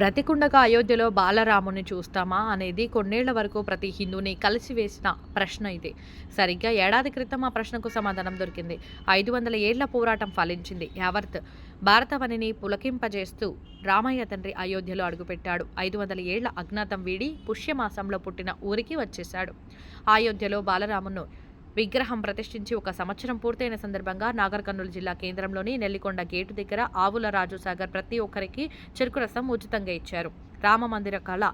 బ్రతికుండగా అయోధ్యలో బాలరాముని చూస్తామా అనేది కొన్నేళ్ళ వరకు ప్రతి హిందూని కలిసివేసిన ప్రశ్న ఇది. సరిగ్గా ఏడాది క్రితం ఆ ప్రశ్నకు సమాధానం దొరికింది. ఐదు వందల ఏళ్ళ పోరాటం ఫలించింది. యావర్త్ భారతవనిని పులకింపజేస్తూ రామయ్య తండ్రి అయోధ్యలో అడుగుపెట్టాడు. ఐదు వందల ఏళ్ళ అజ్ఞాతం వీడి పుష్యమాసంలో పుట్టిన ఊరికి వచ్చేశాడు. అయోధ్యలో బాలరామును విగ్రహం ప్రతిష్ఠించి ఒక సంవత్సరం పూర్తయిన సందర్భంగా నాగర్ కర్నూలు జిల్లా కేంద్రంలోని నెల్లికొండ గేటు దగ్గర ఆవుల రాజు సాగర్ ప్రతి ఒక్కరికి చెరుకు రసం ఉచితంగా ఇచ్చారు. రామ మందిర కళ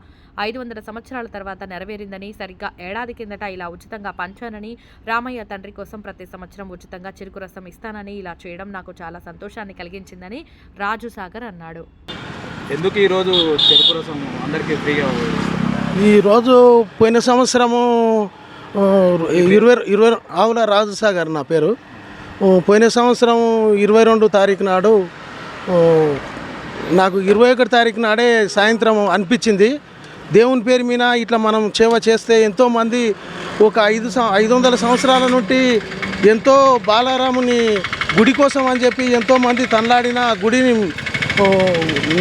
ఐదు వందల సంవత్సరాల తర్వాత నెరవేరిందని సరిగ్గా ఏడాది కిందట ఇలా ఉచితంగా పంచానని రామయ్య తండ్రి కోసం ప్రతి సంవత్సరం ఉచితంగా చెరుకు రసం ఇస్తానని ఇలా చేయడం నాకు చాలా సంతోషాన్ని కలిగించిందని రాజు సాగర్ అన్నాడు. ఎందుకు ఈరోజు చెరుకు రసం అందరికీ ఫ్రీగా ఈరోజు పోయిన సంవత్సరము ఇరవై ఇరవై ఆవుల రాజుసాగర్ నా పేరు. పోయిన సంవత్సరం ఇరవై రెండు తారీఖు నాడు నాకు ఇరవై ఒకటి తారీఖు నాడే సాయంత్రం అనిపించింది. దేవుని పేరు మీద ఇట్లా మనం సేవ చేస్తే ఎంతోమంది ఒక ఐదు ఐదు వందల సంవత్సరాల నుండి ఎంతో బాలారాముని గుడి కోసం అని చెప్పి ఎంతోమంది తనలాడిన ఆ గుడిని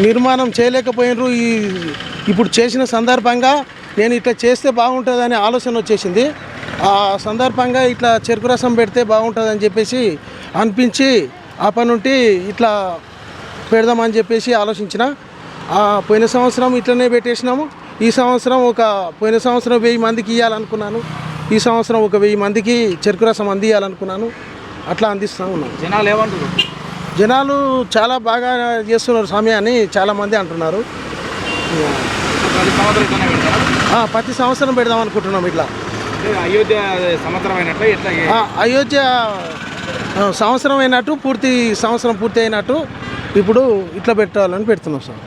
నిర్మాణం చేయలేకపోయినరు. ఈ ఇప్పుడు చేసిన సందర్భంగా నేను ఇట్లా చేస్తే బాగుంటుందనే ఆలోచన వచ్చేసింది. ఆ సందర్భంగా ఇట్లా చెరుకు రసం పెడితే బాగుంటుందని చెప్పేసి అనిపించి ఆ పని నుండి ఇట్లా పెడదామని చెప్పేసి ఆలోచించిన. ఆ పోయిన సంవత్సరం ఇట్లనే పెట్టేసినాము. ఈ సంవత్సరం ఒక పోయిన సంవత్సరం వెయ్యి మందికి ఇవ్వాలనుకున్నాను ఈ సంవత్సరం ఒక వెయ్యి మందికి చెరుకు రసం అందియాలనుకున్నాను అట్లా అందిస్తూ ఉన్నాను జనాలు ఏమంటారు జనాలు చాలా బాగా చేస్తున్నారు అని చాలామంది అంటున్నారు. ప్రతి సంవత్సరం పెడదాం అనుకుంటున్నాం ఇట్లా. అయోధ్య సంవత్సరం అయినట్లు ఎట్లా అయోధ్య సంవత్సరం అయినట్టు పూర్తి సంవత్సరం పూర్తి అయినట్టు ఇప్పుడు ఇట్లా పెట్టాలని పెడుతున్నాం సార్.